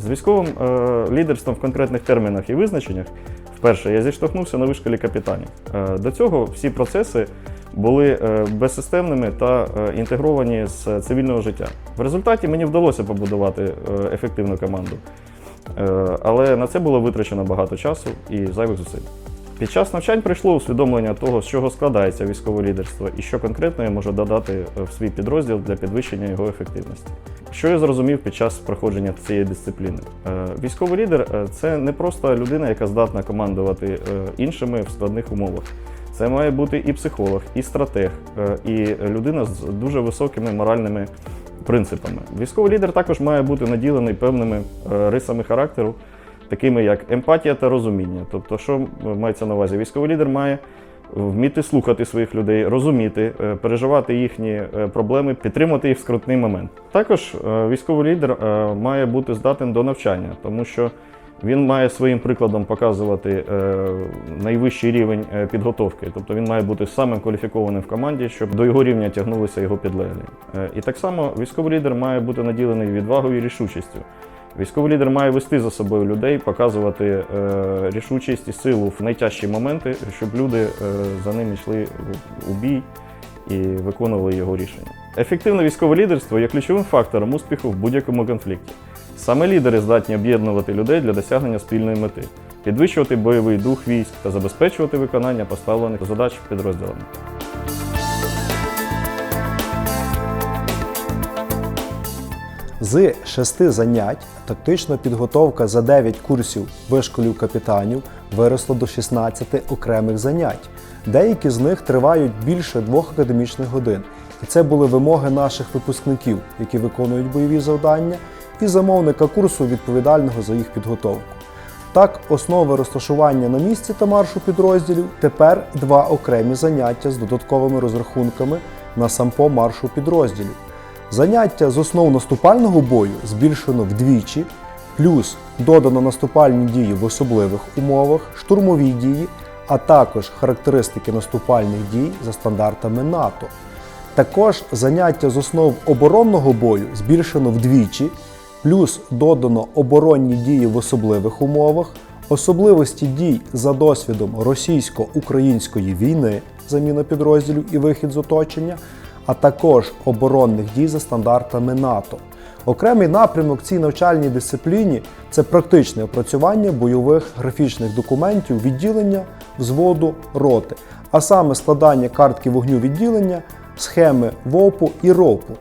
З військовим е, лідерством в конкретних термінах і визначеннях вперше я зіштовхнувся на вишколі капітанів. Е, до цього всі процеси були е, безсистемними та е, інтегровані з цивільного життя. В результаті мені вдалося побудувати е, ефективну команду. Е, Але на це було витрачено багато часу і зайвих зусиль. Під час навчань прийшло усвідомлення того, з чого складається військове лідерство і що конкретно я можу додати е, в свій підрозділ для підвищення його ефективності. Що я зрозумів під час проходження цієї дисципліни? Е, Військовий лідер е, це не просто людина, яка здатна командувати іншими в складних умовах. Це має бути і психолог, і стратег, і людина з дуже високими моральними принципами. Військовий лідер також має бути наділений певними рисами характеру, такими як емпатія та розуміння. Тобто, що мається на увазі? Військовий лідер має вміти слухати своїх людей, розуміти, е, переживати їхні е, проблеми, підтримати їх в скрутний момент. Також е, військовий лідер має бути здатним до навчання, тому що він має своїм прикладом показувати найвищий рівень підготовки. Тобто він має бути самим кваліфікованим в команді, щоб до його рівня тягнулися його підлеглі. І так само військовий лідер має бути наділений відвагою і рішучістю. Військовий лідер має вести за собою людей, показувати е, рішучість і силу в найтяжчі моменти, щоб люди е, за ним йшли у- бій і виконували його рішення. Ефективне військове лідерство є ключовим фактором успіху в будь-якому конфлікті. Саме лідери здатні об'єднувати людей для досягнення спільної мети, підвищувати бойовий дух військ та забезпечувати виконання поставлених задач підрозділами. З шести занять тактична підготовка за 9 курсів вишколів капітанів виросла до 16 окремих занять. Деякі з них тривають більше двох академічних годин. І це були вимоги наших випускників, які виконують бойові завдання, і замовника курсу, відповідального за їх підготовку. Так, основи розташування на місці та маршу підрозділів тепер два окремі заняття з додатковими розрахунками на сампо маршу підрозділів. Заняття з основ наступального бою збільшено вдвічі, плюс додано наступальні дії в особливих умовах, штурмові дії, а також характеристики наступальних дій за стандартами НАТО. Також заняття з основ оборонного бою збільшено вдвічі, плюс додано оборонні дії в особливих умовах, особливості дій за досвідом російсько-української війни, заміна підрозділів і вихід з оточення, а також оборонних дій за стандартами НАТО. Окремий напрямок цій навчальній дисципліні це практичне опрацювання бойових графічних документів відділення, взводу, роти, а саме складання картки вогню відділення, схеми ВОПу і РОПу.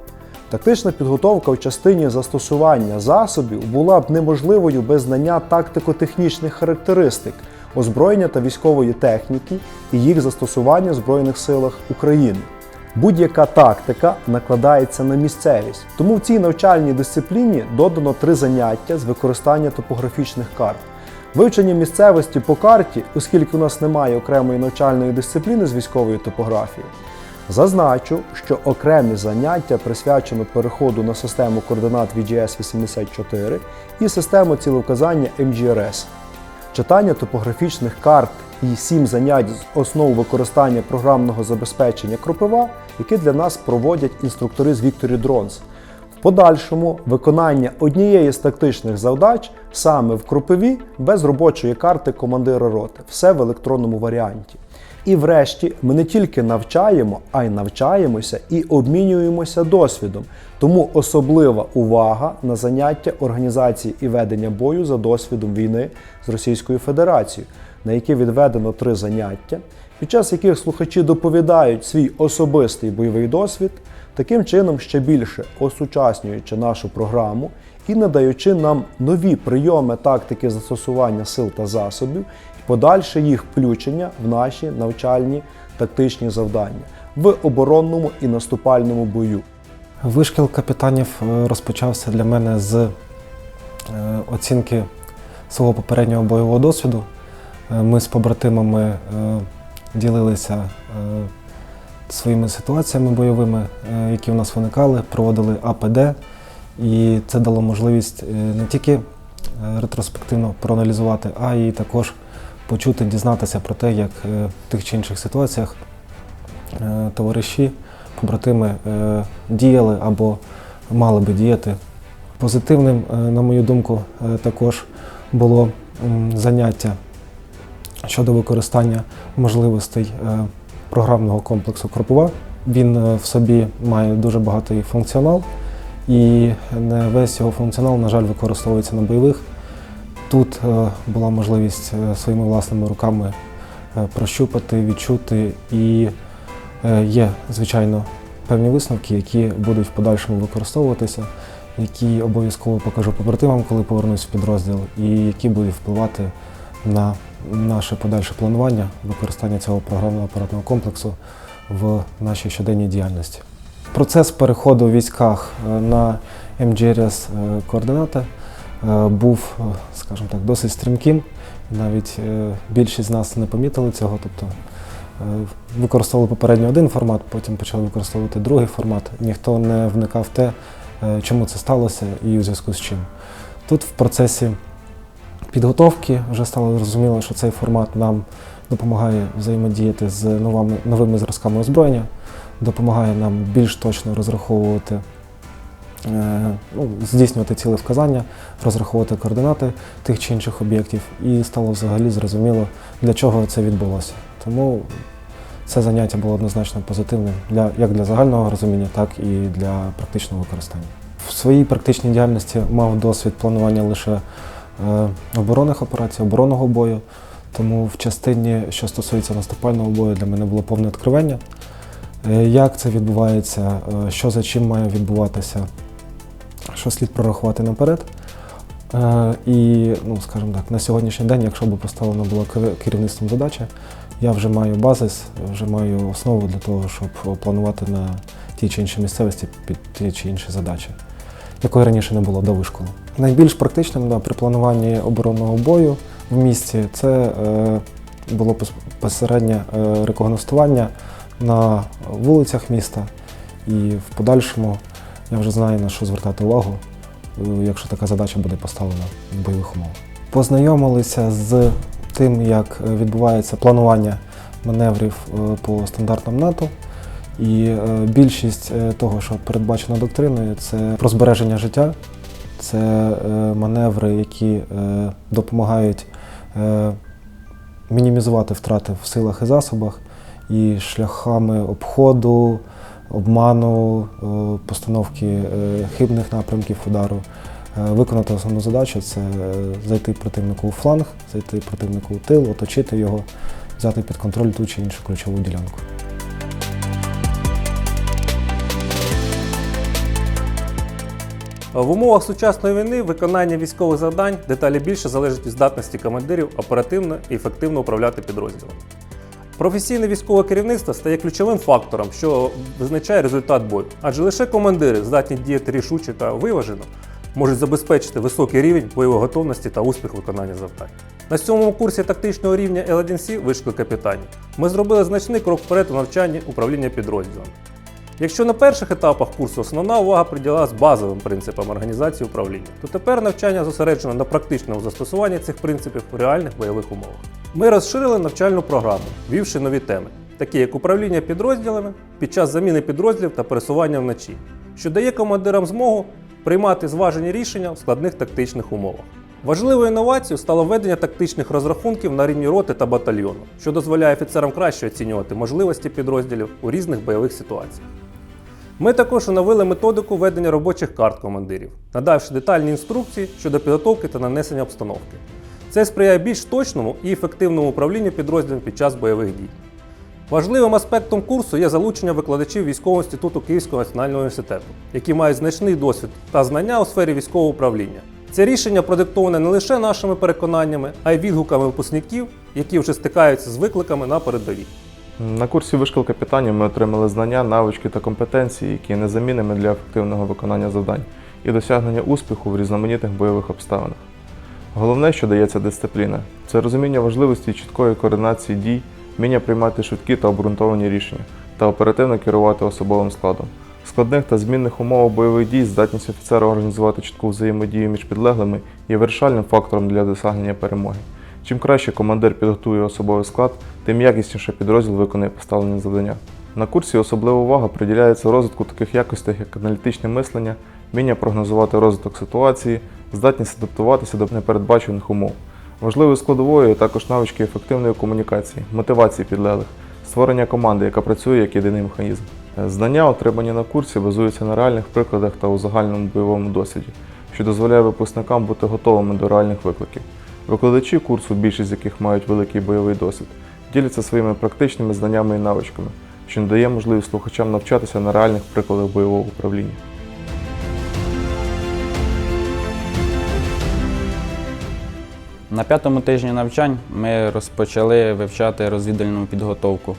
Тактична підготовка в частині застосування засобів була б неможливою без знання тактико-технічних характеристик, озброєння та військової техніки і їх застосування в Збройних силах України. Будь-яка тактика накладається на місцевість, тому в цій навчальній дисципліні додано три заняття з використання топографічних карт. Вивчення місцевості по карті, оскільки у нас немає окремої навчальної дисципліни з військової топографії, Зазначу, що окремі заняття присвячено переходу на систему координат VGS-84 і систему цілевказання MGRS. Читання топографічних карт і сім занять з основ використання програмного забезпечення Кропива, які для нас проводять інструктори з Victory Drones. В подальшому виконання однієї з тактичних завдач саме в Кропиві без робочої карти командира роти. Все в електронному варіанті. І врешті ми не тільки навчаємо, а й навчаємося і обмінюємося досвідом. Тому особлива увага на заняття організації і ведення бою за досвідом війни з Російською Федерацією, на які відведено три заняття, під час яких слухачі доповідають свій особистий бойовий досвід, таким чином ще більше осучаснюючи нашу програму і надаючи нам нові прийоми тактики застосування сил та засобів подальше їх включення в наші навчальні тактичні завдання в оборонному і наступальному бою. Вишкіл капітанів е, розпочався для мене з е, оцінки свого попереднього бойового досвіду. Е, Ми з побратимами ділилися своїми ситуаціями бойовими, які у нас виникали, проводили АПД, і це дало можливість не тільки ретроспективно проаналізувати, а й також почути, дізнатися про те, як е, в тих чи інших ситуаціях е, товариші, побратими е, діяли або мали би діяти Позитивним, на мою думку, також було заняття щодо використання можливостей програмного комплексу Кропова. Він в собі має дуже багатий функціонал, і не весь його функціонал, на жаль, використовується на бойових. Тут е, була можливість е, своїми власними руками е, прощупати, відчути, і є, звичайно, певні висновки, які будуть в подальшому використовуватися, які обов'язково покажу побратимам, коли повернусь в підрозділ, і які будуть впливати на наше подальше планування використання цього програмного апаратного комплексу в нашій щоденній діяльності. Процес переходу в військах на MGRS координати був, е, скажімо так, досить стрімким. Навіть е, більшість з нас не помітили цього. Тобто е, використовували попередньо один формат, потім почали використовувати другий формат. Ніхто не вникав в те, е, чому це сталося і у зв'язку з чим. Тут в процесі підготовки вже стало зрозуміло, що цей формат нам допомагає взаємодіяти з новими, новими зразками озброєння, допомагає нам більш точно розраховувати, е, ну, здійснювати цілевказання, розраховувати координати тих чи інших об'єктів, і стало взагалі зрозуміло, для чого це відбулося. Тому це заняття було однозначно позитивним для, як для загального розуміння, так і для практичного використання. В своїй практичній діяльності мав досвід планування лише е, оборонних операцій, оборонного бою. Тому в частині, що стосується наступального бою, для мене було повне відкривання. Е, Як це відбувається, е, що за чим має відбуватися, що слід прорахувати наперед. Е, І, ну, скажімо так, на сьогоднішній день, якщо б поставлена була керівництвом задача, я вже маю базис, вже маю основу для того, щоб планувати на ті чи інші місцевості під ті чи інші задачі, якої раніше не було до вишколу. Найбільш практичним да, при плануванні оборонного бою в місті це е, було пос- безпосереднє е, рекогностування на вулицях міста. І в подальшому я вже знаю на що звертати увагу, е, якщо така задача буде поставлена в бойових умовах. Познайомилися з тим, як е, відбувається планування маневрів е, по стандартам НАТО. І більшість того, що передбачено доктриною, це про збереження життя, це маневри, які допомагають мінімізувати втрати в силах і засобах, і шляхами обходу, обману, е, постановки е, хибних напрямків удару. Е, Виконати основну задачу це зайти противнику у фланг, зайти противнику у тил, оточити його, взяти під контроль ту чи іншу ключову ділянку. В умовах сучасної війни виконання військових завдань деталі більше залежить від здатності командирів оперативно і ефективно управляти підрозділом. Професійне військове керівництво стає ключовим фактором, що визначає результат бою, адже лише командири здатні діяти рішуче та виважено, можуть забезпечити високий рівень бойової готовності та успіх виконання завдань. На сьомому курсі тактичного рівня L1C вишкіл капітанів ми зробили значний крок вперед у навчанні управління підрозділом. Якщо на перших етапах курсу основна увага приділялась базовим принципам організації управління, то тепер навчання зосереджено на практичному застосуванні цих принципів у реальних бойових умовах. Ми розширили навчальну програму, ввівши нові теми, такі як управління підрозділами під час заміни підрозділів та пересування вночі, що дає командирам змогу приймати зважені рішення в складних тактичних умовах. Важливою інновацією стало введення тактичних розрахунків на рівні роти та батальйону, що дозволяє офіцерам краще оцінювати можливості підрозділів у різних бойових ситуаціях. Ми також оновили методику ведення робочих карт командирів, надавши детальні інструкції щодо підготовки та нанесення обстановки. Це сприяє більш точному і ефективному управлінню підрозділом під час бойових дій. Важливим аспектом курсу є залучення викладачів Військового інституту Київського національного університету, які мають значний досвід та знання у сфері військового управління. Це рішення продиктоване не лише нашими переконаннями, а й відгуками випускників, які вже стикаються з викликами на передовій. На курсі вишкіл капітанів ми отримали знання, навички та компетенції, які є незамінними для ефективного виконання завдань і досягнення успіху в різноманітних бойових обставинах. Головне, що дається дисципліна, це розуміння важливості чіткої координації дій, вміння приймати швидкі та обґрунтовані рішення та оперативно керувати особовим складом. Складних та змінних умовах бойових дій здатність офіцера організувати чітку взаємодію між підлеглими є вирішальним фактором для досягнення перемоги. Чим краще командир підготує особовий склад, тим якісніше підрозділ виконує поставлені завдання. На курсі особлива увага приділяється розвитку таких якостей, як аналітичне мислення, вміння прогнозувати розвиток ситуації, здатність адаптуватися до непередбачених умов. Важливою складовою є також навички ефективної комунікації, мотивації підлеглих, створення команди, яка працює як єдиний механізм. Знання, отримані на курсі, базуються на реальних прикладах та узагальненому бойовому досвіді, що дозволяє випускникам бути готовими до реальних викликів. Викладачі курсу, більшість з яких мають великий бойовий досвід, діляться своїми практичними знаннями і навичками, що надає можливість слухачам навчатися на реальних прикладах бойового управління. На п'ятому тижні навчань ми розпочали вивчати розвідувальну підготовку.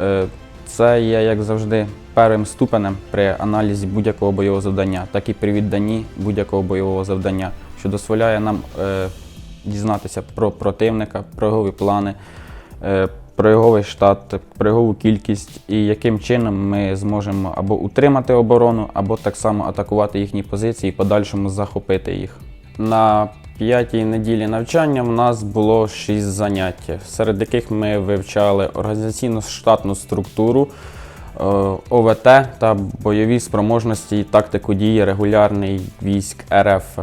Е, Це є, як завжди, першим ступенем при аналізі будь-якого бойового завдання, так і при відданні будь-якого бойового завдання, що дозволяє нам е, дізнатися про противника, про його плани, е, про його штат, про його кількість і яким чином ми зможемо або утримати оборону, або так само атакувати їхні позиції і подальшому захопити їх. На п'ятій неділі навчання в нас було шість занять, серед яких ми вивчали організаційно-штатну структуру, е, ОВТ та бойові спроможності і тактику дії регулярний військ РФ.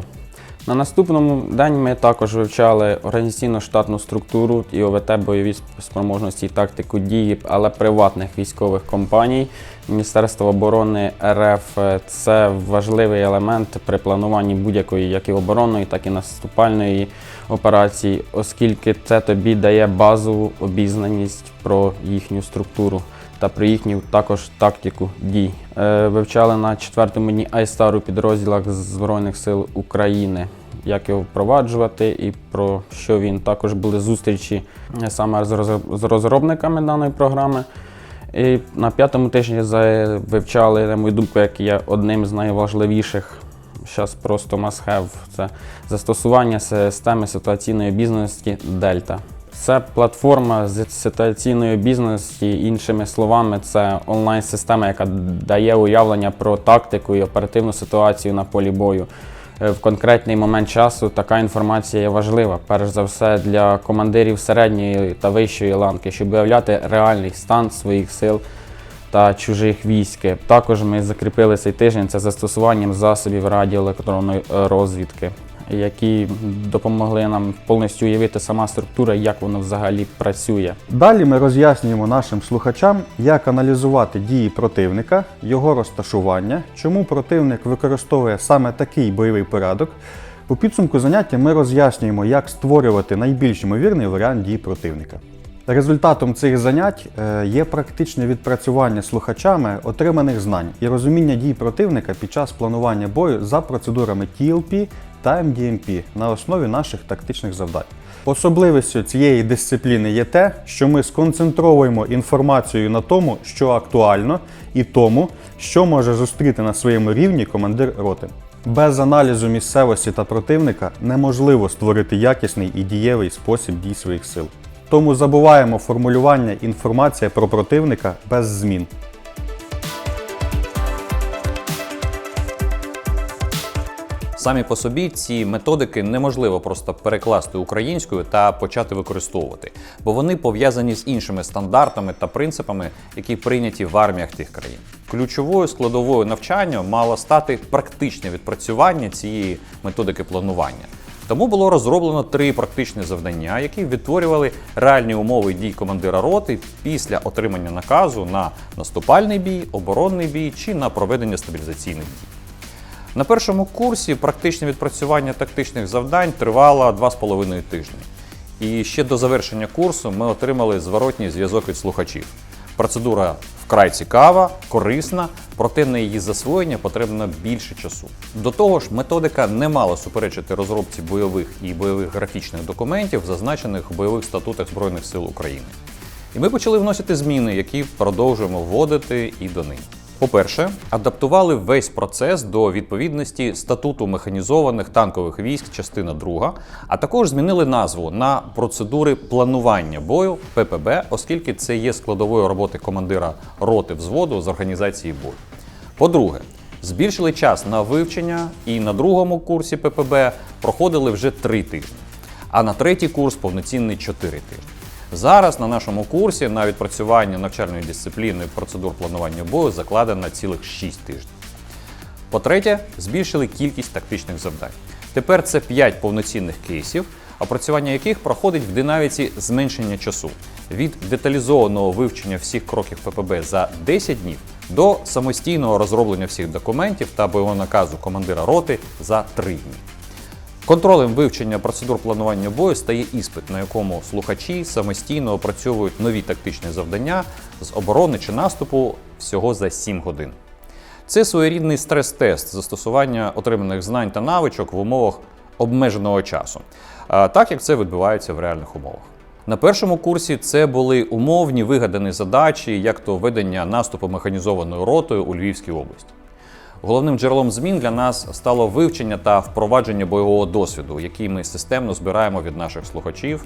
На наступному день ми також вивчали організаційно-штатну структуру і ОВТ бойові спроможності і тактику дії, але приватних військових компаній. Міністерство оборони РФ це важливий елемент при плануванні будь-якої як і оборонної, так і наступальної операції, оскільки це тобі дає базову обізнаність про їхню структуру та про їхню також тактику дій. Е, Вивчали на четвертому дні Айстар у підрозділах Збройних сил України. Як його впроваджувати і про що він також були зустрічі е, саме з розробниками даної програми. І на п'ятому тижні вивчали, на мою думку, як є одним з найважливіших зараз просто must have – це застосування системи ситуаційної обізнаності Дельта. Це платформа з ситуаційної обізнаності, іншими словами, це онлайн-система, яка дає уявлення про тактику і оперативну ситуацію на полі бою. Е, В конкретний момент часу така інформація є важлива, перш за все для командирів середньої та вищої ланки, щоб виявляти реальний стан своїх сил та чужих військ. Також ми закріпили цей тиждень це застосуванням засобів радіоелектронної е, розвідки, які допомогли нам повністю уявити сама структура, як воно взагалі працює. Далі ми роз'яснюємо нашим слухачам, як аналізувати дії противника, його розташування, чому противник використовує саме такий бойовий порядок. У підсумку заняття ми роз'яснюємо, як створювати найбільш ймовірний варіант дій противника. Результатом цих занять е, є практичне відпрацювання слухачами отриманих знань і розуміння дій противника під час планування бою за процедурами TLP та MDMP на основі наших тактичних завдань. Особливістю цієї дисципліни є те, що ми сконцентровуємо інформацію на тому, що актуально, і тому, що може зустріти на своєму рівні командир роти. Без аналізу місцевості та противника неможливо створити якісний і дієвий спосіб дій своїх сил. Тому забуваємо формулювання інформація про противника без змін. Самі по собі ці методики неможливо просто перекласти українською та почати використовувати, бо вони пов'язані з іншими стандартами та принципами, які прийняті в арміях тих країн. Ключовою складовою навчання мало стати практичне відпрацювання цієї методики планування. Тому було розроблено три практичні завдання, які відтворювали реальні умови дій командира роти після отримання наказу на наступальний бій, оборонний бій чи на проведення стабілізаційних дій. На першому курсі практичне відпрацювання тактичних завдань тривало 2,5 тижні. І ще до завершення курсу ми отримали зворотній зв'язок від слухачів. Процедура вкрай цікава, корисна, проте на її засвоєння потрібно більше часу. До того ж, методика не мала суперечити розробці бойових і бойових графічних документів, зазначених у бойових статутах Збройних сил України. І ми почали вносити зміни, які продовжуємо вводити і донині. По-перше, адаптували весь процес до відповідності статуту механізованих танкових військ, частина 2, а також змінили назву на процедури планування бою ППБ, оскільки це є складовою роботи командира роти взводу з організації бою. По-друге, збільшили час на вивчення і на другому курсі ППБ проходили вже 3 тижні, а на третій курс повноцінний 4 тижні. Зараз на нашому курсі на відпрацювання навчальної дисципліни процедур планування бою закладено цілих 6 тижнів. По-третє, збільшили кількість тактичних завдань. Тепер це 5 повноцінних кейсів, опрацювання яких проходить в динаміці зменшення часу від деталізованого вивчення всіх кроків ППБ за 10 днів до самостійного розроблення всіх документів та бойового наказу командира роти за 3 дні. Контролем вивчення процедур планування бою стає іспит, на якому слухачі самостійно опрацьовують нові тактичні завдання з оборони чи наступу всього за 7 годин. Це своєрідний стрес-тест застосування отриманих знань та навичок в умовах обмеженого часу, так як це відбувається в реальних умовах. На першому курсі це були умовні вигадані задачі, як то ведення наступу механізованою ротою у Львівській області. Головним джерелом змін для нас стало вивчення та впровадження бойового досвіду, який ми системно збираємо від наших слухачів,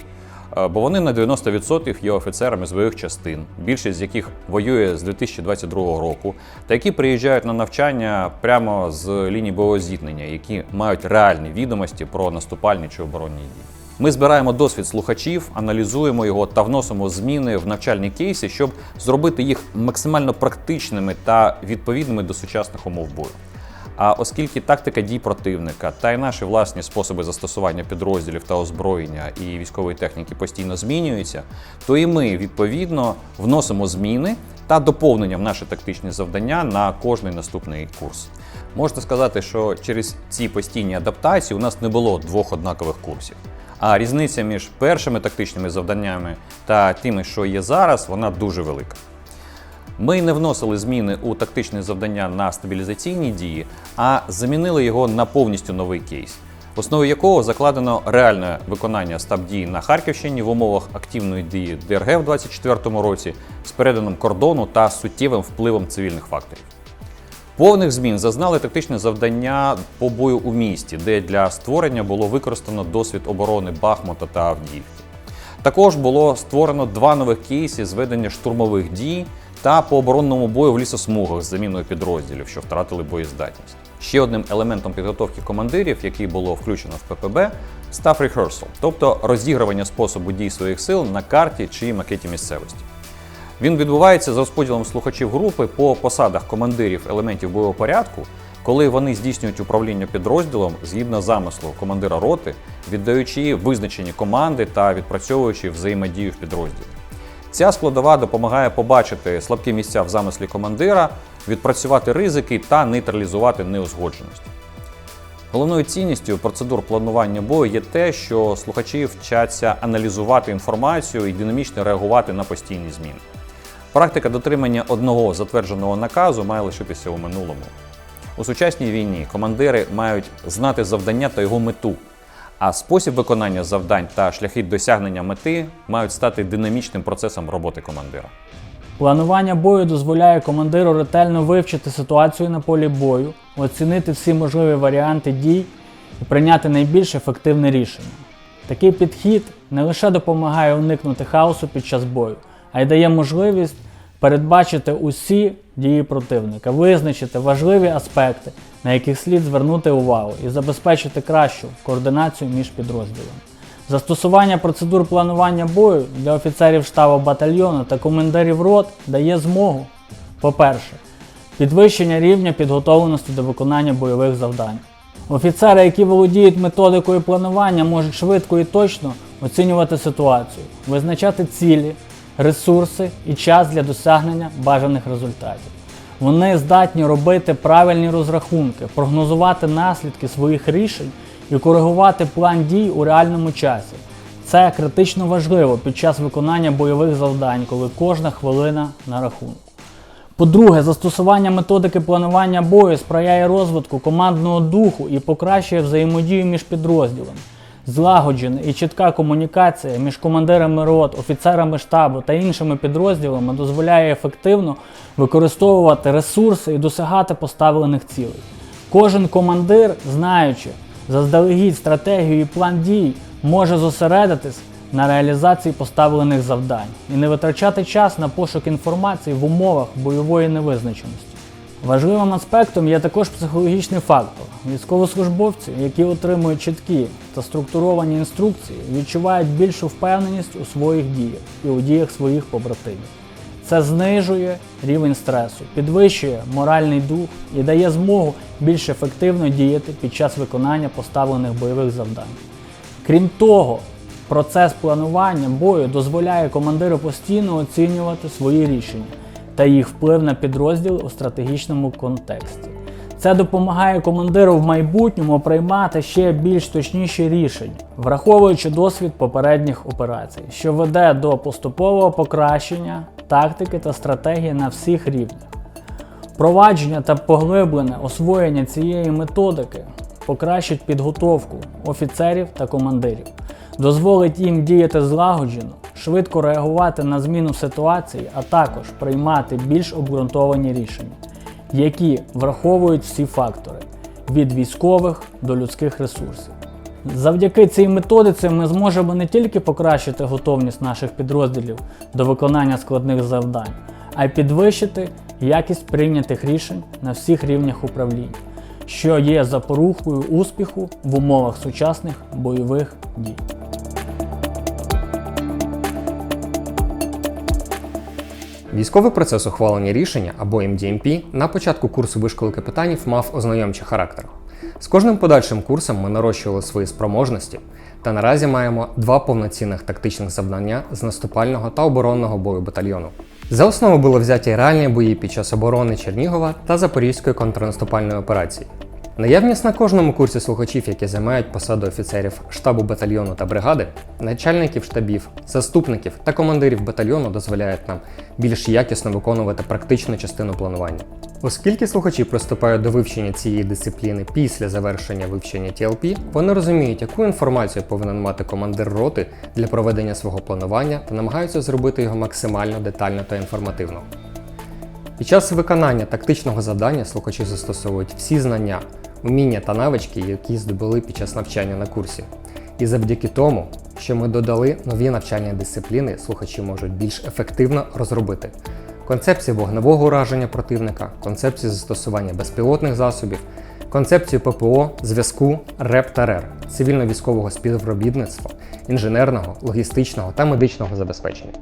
е, бо вони на 90% є офіцерами з бойових частин, більшість з яких воює з 2022 року, та які приїжджають на навчання прямо з лінії бойового зіткнення, які мають реальні відомості про наступальні чи оборонні дії. Ми збираємо досвід слухачів, аналізуємо його та вносимо зміни в навчальні кейси, щоб зробити їх максимально практичними та відповідними до сучасних умов бою. А оскільки тактика дій противника та й наші власні способи застосування підрозділів та озброєння і військової техніки постійно змінюються, то і ми відповідно вносимо зміни та доповнення в наші тактичні завдання на кожний наступний курс. Можна сказати, що через ці постійні адаптації у нас не було двох однакових курсів. А різниця між першими тактичними завданнями та тими, що є зараз, вона дуже велика. Ми не вносили зміни у тактичне завдання на стабілізаційні дії, а замінили його на повністю новий кейс, в основі якого закладено реальне виконання стаб дій на Харківщині в умовах активної дії ДРГ в 2024 році з переданом кордону та суттєвим впливом цивільних факторів. Повних змін зазнали тактичне завдання по бою у місті, де для створення було використано досвід оборони Бахмута та Авдіївки. Також було створено два нових кейси з ведення штурмових дій та по оборонному бою в лісосмугах з заміною підрозділів, що втратили боєздатність. Ще одним елементом підготовки командирів, який було включено в ППБ, став rehearsal, тобто розігрування способу дій своїх сил на карті чи макеті місцевості. Він відбувається за розподілом слухачів групи по посадах командирів елементів бойового порядку, коли вони здійснюють управління підрозділом згідно замислу командира роти, віддаючи визначені команди та відпрацьовуючи взаємодію в підрозділі. Ця складова допомагає побачити слабкі місця в замислі командира, відпрацювати ризики та нейтралізувати неузгодженості. Головною цінністю процедур планування бою є те, що слухачі вчаться аналізувати інформацію і динамічно реагувати на постійні зміни. Практика дотримання одного затвердженого наказу має лишитися у минулому. У сучасній війні командири мають знати завдання та його мету, а спосіб виконання завдань та шляхи досягнення мети мають стати динамічним процесом роботи командира. Планування бою дозволяє командиру ретельно вивчити ситуацію на полі бою, оцінити всі можливі варіанти дій і прийняти найбільш ефективне рішення. Такий підхід не лише допомагає уникнути хаосу під час бою, а й дає можливість передбачити усі дії противника, визначити важливі аспекти, на яких слід звернути увагу, і забезпечити кращу координацію між підрозділами. Застосування процедур планування бою для офіцерів штабу батальйону та командирів рот дає змогу, по-перше, підвищення рівня підготовленості до виконання бойових завдань. Офіцери, які володіють методикою планування, можуть швидко і точно оцінювати ситуацію, визначати цілі, ресурси і час для досягнення бажаних результатів. Вони здатні робити правильні розрахунки, прогнозувати наслідки своїх рішень і коригувати план дій у реальному часі. Це критично важливо під час виконання бойових завдань, коли кожна хвилина на рахунку. По-друге, застосування методики планування бою сприяє розвитку командного духу і покращує взаємодію між підрозділами. Злагоджена і чітка комунікація між командирами рот, офіцерами штабу та іншими підрозділами дозволяє ефективно використовувати ресурси і досягати поставлених цілей. Кожен командир, знаючи заздалегідь стратегію і план дій, може зосередитись на реалізації поставлених завдань і не витрачати час на пошук інформації в умовах бойової невизначеності. Важливим аспектом є також психологічний фактор. Військовослужбовці, які отримують чіткі та структуровані інструкції, відчувають більшу впевненість у своїх діях і у діях своїх побратимів. Це знижує рівень стресу, підвищує моральний дух і дає змогу більш ефективно діяти під час виконання поставлених бойових завдань. Крім того, процес планування бою дозволяє командиру постійно оцінювати свої рішення та їх вплив на підрозділ у стратегічному контексті. Це допомагає командиру в майбутньому приймати ще більш точніші рішення, враховуючи досвід попередніх операцій, що веде до поступового покращення тактики та стратегії на всіх рівнях. Впровадження та поглиблене освоєння цієї методики покращить підготовку офіцерів та командирів, дозволить їм діяти злагоджено, швидко реагувати на зміну ситуації, а також приймати більш обґрунтовані рішення, які враховують всі фактори від військових до людських ресурсів. Завдяки цій методиці ми зможемо не тільки покращити готовність наших підрозділів до виконання складних завдань, а й підвищити якість прийнятих рішень на всіх рівнях управління, що є запорукою успіху в умовах сучасних бойових дій. Військовий процес ухвалення рішення або MDMP на початку курсу вишколи капітанів мав ознайомчий характер. З кожним подальшим курсом ми нарощували свої спроможності, та наразі маємо два повноцінних тактичних завдання з наступального та оборонного бою батальйону. За основу було взяті реальні бої під час оборони Чернігова та Запорізької контрнаступальної операції. Наявність на кожному курсі слухачів, які займають посаду офіцерів штабу батальйону та бригади, начальників штабів, заступників та командирів батальйону дозволяють нам більш якісно виконувати практичну частину планування. Оскільки слухачі приступають до вивчення цієї дисципліни після завершення вивчення TLP, вони розуміють, яку інформацію повинен мати командир роти для проведення свого планування та намагаються зробити його максимально детально та інформативно. Під час виконання тактичного завдання слухачі застосовують всі знання, уміння та навички, які здобули під час навчання на курсі. І завдяки тому, що ми додали нові навчальні дисципліни, слухачі можуть більш ефективно розробити концепцію вогневого ураження противника, концепцію застосування безпілотних засобів, концепцію ППО, зв'язку, РЕП та РЕР, цивільно-військового співробітництва, інженерного, логістичного та медичного забезпечення.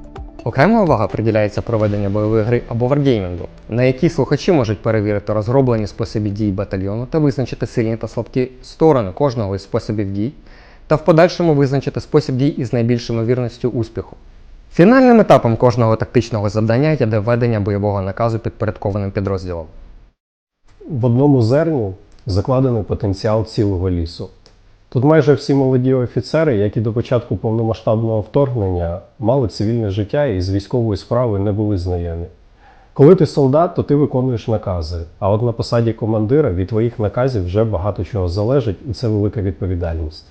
Окрема увага приділяється проведенню бойової гри або варгеймінгу, на якій слухачі можуть перевірити розроблені способи дій батальйону та визначити сильні та слабкі сторони кожного із способів дій, та в подальшому визначити спосіб дій із найбільшою ймовірністю успіху. Фінальним етапом кожного тактичного завдання є доведення бойового наказу підпорядкованим підрозділом. В одному зерні закладений потенціал цілого лісу. Тут майже всі молоді офіцери, які до початку повномасштабного вторгнення мали цивільне життя і з військової справи не були знайомі. Коли ти солдат, то ти виконуєш накази, а от на посаді командира від твоїх наказів вже багато чого залежить, і це велика відповідальність.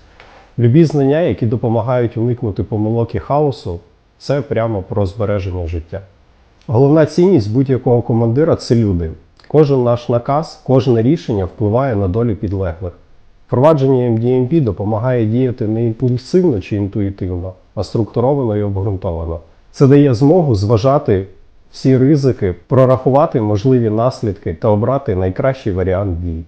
Любі знання, які допомагають уникнути помилок і хаосу, це прямо про збереження життя. Головна цінність будь-якого командира це люди. Кожен наш наказ, кожне рішення впливає на долю підлеглих. Впровадження MDMP допомагає діяти не імпульсивно чи інтуїтивно, а структуровано і обґрунтовано. Це дає змогу зважати всі ризики, прорахувати можливі наслідки та обрати найкращий варіант дій.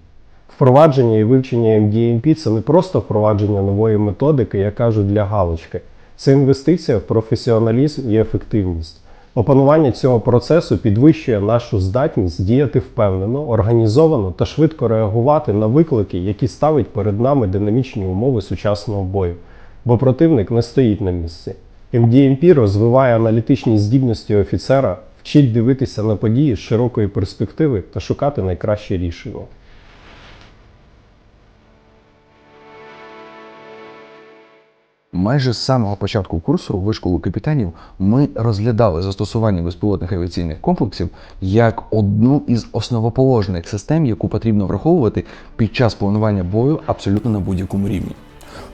Впровадження і вивчення MDMP це не просто впровадження нової методики, як кажуть, для галочки. Це інвестиція в професіоналізм і ефективність. Опанування цього процесу підвищує нашу здатність діяти впевнено, організовано та швидко реагувати на виклики, які ставить перед нами динамічні умови сучасного бою, бо противник не стоїть на місці. MDMP розвиває аналітичні здібності офіцера, вчить дивитися на події з широкої перспективи та шукати найкращі рішення. Майже з самого початку курсу вишколу капітанів ми розглядали застосування безпілотних авіаційних комплексів як одну із основоположних систем, яку потрібно враховувати під час планування бою абсолютно на будь-якому рівні.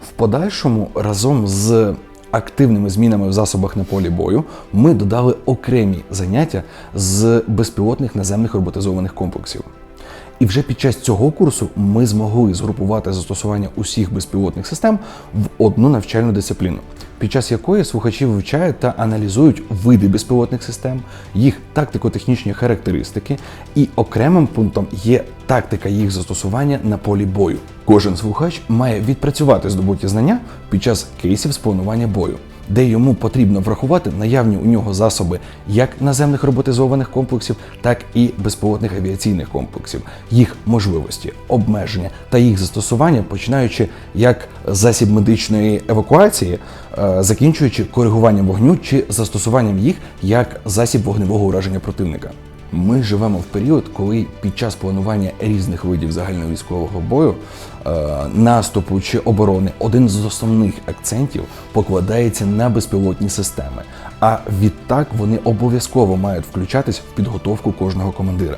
В подальшому разом з активними змінами в засобах на полі бою ми додали окремі заняття з безпілотних наземних роботизованих комплексів. І вже під час цього курсу ми змогли згрупувати застосування усіх безпілотних систем в одну навчальну дисципліну, під час якої слухачі вивчають та аналізують види безпілотних систем, їх тактико-технічні характеристики, і окремим пунктом є тактика їх застосування на полі бою. Кожен слухач має відпрацювати здобуті знання під час кейсів з планування бою, де йому потрібно врахувати наявні у нього засоби як наземних роботизованих комплексів, так і безпілотних авіаційних комплексів, їх можливості, обмеження та їх застосування, починаючи як засіб медичної евакуації, е, закінчуючи коригуванням вогню чи застосуванням їх як засіб вогневого ураження противника. Ми живемо в період, коли під час планування різних видів загальновійськового бою, е, наступу чи оборони, один з основних акцентів покладається на безпілотні системи. А відтак вони обов'язково мають включатись в підготовку кожного командира.